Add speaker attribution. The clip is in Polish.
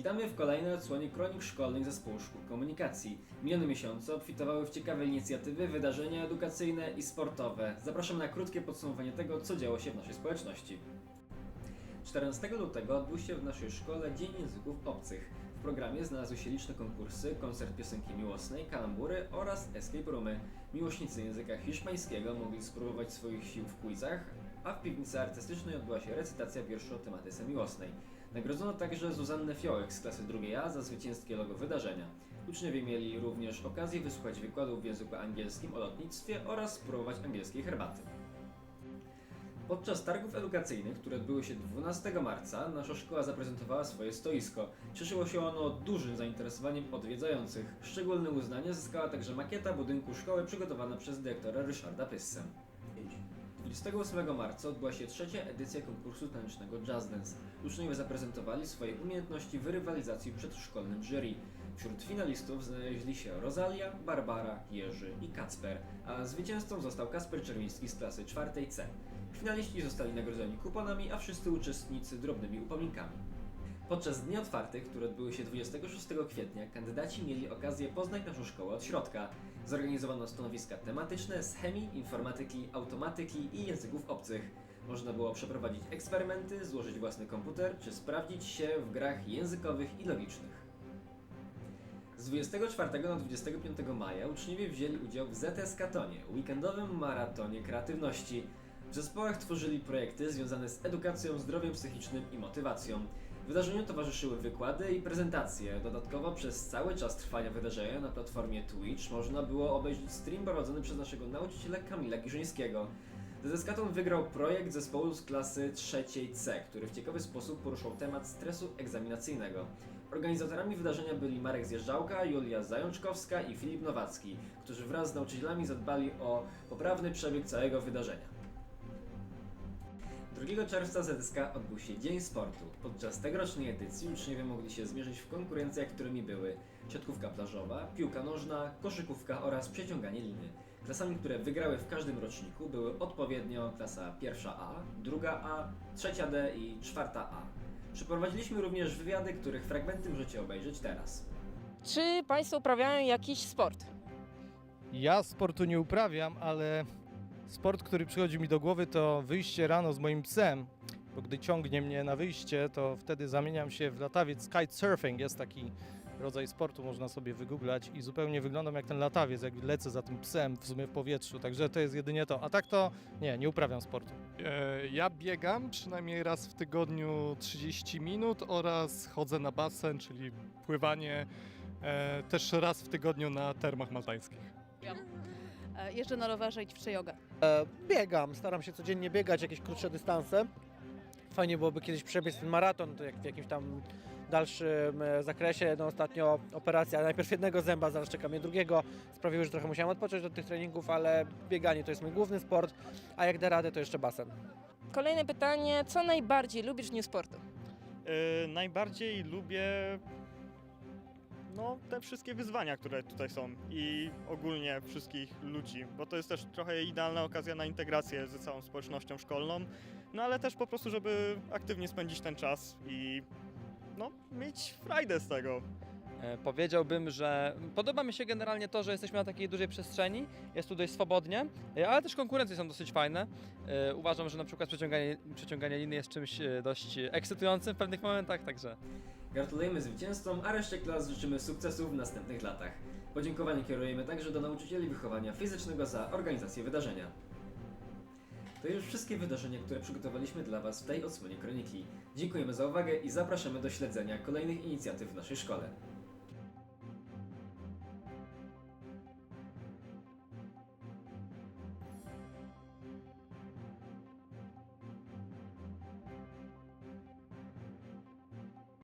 Speaker 1: Witamy w kolejnej odsłonie kronik szkolnych Zespołu Szkół Komunikacji. Minione miesiące obfitowały w ciekawe inicjatywy, wydarzenia edukacyjne i sportowe. Zapraszam na krótkie podsumowanie tego, co działo się w naszej społeczności. 14 lutego odbył się w naszej szkole Dzień Języków Obcych. W programie znalazły się liczne konkursy, koncert piosenki miłosnej, kalambury oraz escape roomy. Miłośnicy języka hiszpańskiego mogli spróbować swoich sił w quizach, a w piwnicy artystycznej odbyła się recytacja wierszu o tematyce miłosnej. Nagrodzono także Zuzannę Fiołek z klasy drugiej A za zwycięskie logo wydarzenia. Uczniowie mieli również okazję wysłuchać wykładów w języku angielskim o lotnictwie oraz spróbować angielskiej herbaty. Podczas targów edukacyjnych, które odbyły się 12 marca, nasza szkoła zaprezentowała swoje stoisko. Cieszyło się ono dużym zainteresowaniem odwiedzających. Szczególne uznanie zyskała także makieta budynku szkoły przygotowana przez dyrektora Ryszarda Pyssę. 28 marca odbyła się trzecia edycja konkursu tanecznego Jazz Dance. Uczniowie zaprezentowali swoje umiejętności w rywalizacji przed szkolnym jury. Wśród finalistów znaleźli się Rosalia, Barbara, Jerzy i Kacper, a zwycięzcą został Kasper Czerwiński z klasy 4C. Finaliści zostali nagrodzeni kuponami, a wszyscy uczestnicy drobnymi upominkami. Podczas dni otwartych, które odbyły się 26 kwietnia, kandydaci mieli okazję poznać naszą szkołę od środka. Zorganizowano stanowiska tematyczne z chemii, informatyki, automatyki i języków obcych. Można było przeprowadzić eksperymenty, złożyć własny komputer czy sprawdzić się w grach językowych i logicznych. Z 24 na 25 maja uczniowie wzięli udział w ZS Katonie, weekendowym maratonie kreatywności. W zespołach tworzyli projekty związane z edukacją, zdrowiem psychicznym i motywacją. Wydarzeniu towarzyszyły wykłady i prezentacje. Dodatkowo przez cały czas trwania wydarzenia na platformie Twitch można było obejrzeć stream prowadzony przez naszego nauczyciela Kamila Giżyńskiego. ZS Katon wygrał projekt zespołu z klasy trzeciej C, który w ciekawy sposób poruszał temat stresu egzaminacyjnego. Organizatorami wydarzenia byli Marek Zjeżdżałka, Julia Zajączkowska i Filip Nowacki, którzy wraz z nauczycielami zadbali o poprawny przebieg całego wydarzenia. 2 czerwca ZSK odbył się Dzień Sportu. Podczas tegorocznej edycji uczniowie mogli się zmierzyć w konkurencjach, którymi były siatkówka plażowa, piłka nożna, koszykówka oraz przeciąganie liny. Klasami, które wygrały w każdym roczniku były odpowiednio klasa pierwsza A, druga A, trzecia D i czwarta A. Przeprowadziliśmy również wywiady, których fragmenty możecie obejrzeć teraz.
Speaker 2: Czy Państwo uprawiają jakiś sport?
Speaker 3: Ja sportu nie uprawiam, ale sport, który przychodzi mi do głowy, to wyjście rano z moim psem. Bo gdy ciągnie mnie na wyjście, to wtedy zamieniam się w latawiec. Kitesurfing jest taki rodzaj sportu, można sobie wygooglać i zupełnie wyglądam jak ten latawiec, jak lecę za tym psem w sumie w powietrzu. Także to jest jedynie to. A tak to nie, nie uprawiam sportu.
Speaker 4: E, Ja biegam przynajmniej raz w tygodniu 30 minut oraz chodzę na basen, czyli pływanie e, też raz w tygodniu na termach maltańskich.
Speaker 5: E, Jeżdżę na rowerze i ćwiczę jogę.
Speaker 6: Biegam, staram się codziennie biegać jakieś krótsze dystanse. Fajnie byłoby kiedyś przebiec ten maraton to jak w jakimś tam dalszym e, zakresie. No ostatnio operacja najpierw jednego zęba, zaraz czeka mnie drugiego. Sprawiło, że trochę musiałem odpocząć od tych treningów, ale bieganie to jest mój główny sport, a jak da radę to jeszcze basen.
Speaker 2: Kolejne pytanie, co najbardziej lubisz w dniu sportu?
Speaker 7: Yy, najbardziej lubię no, te wszystkie wyzwania, które tutaj są i ogólnie wszystkich ludzi, bo to jest też trochę idealna okazja na integrację ze całą społecznością szkolną, no ale też po prostu, żeby aktywnie spędzić ten czas i no, mieć frajdę z tego.
Speaker 8: E, Powiedziałbym, że podoba mi się generalnie to, że jesteśmy na takiej dużej przestrzeni, jest tu dość swobodnie, e, ale też konkurencje są dosyć fajne. E, Uważam, że na przykład przeciąganie, przeciąganie liny jest czymś dość ekscytującym w pewnych momentach, także
Speaker 1: Gratulujemy zwycięzcom, a reszcie klas życzymy sukcesów w następnych latach. Podziękowanie kierujemy także do nauczycieli wychowania fizycznego za organizację wydarzenia. To już wszystkie wydarzenia, które przygotowaliśmy dla Was w tej odsłonie kroniki. Dziękujemy za uwagę i zapraszamy do śledzenia kolejnych inicjatyw w naszej szkole.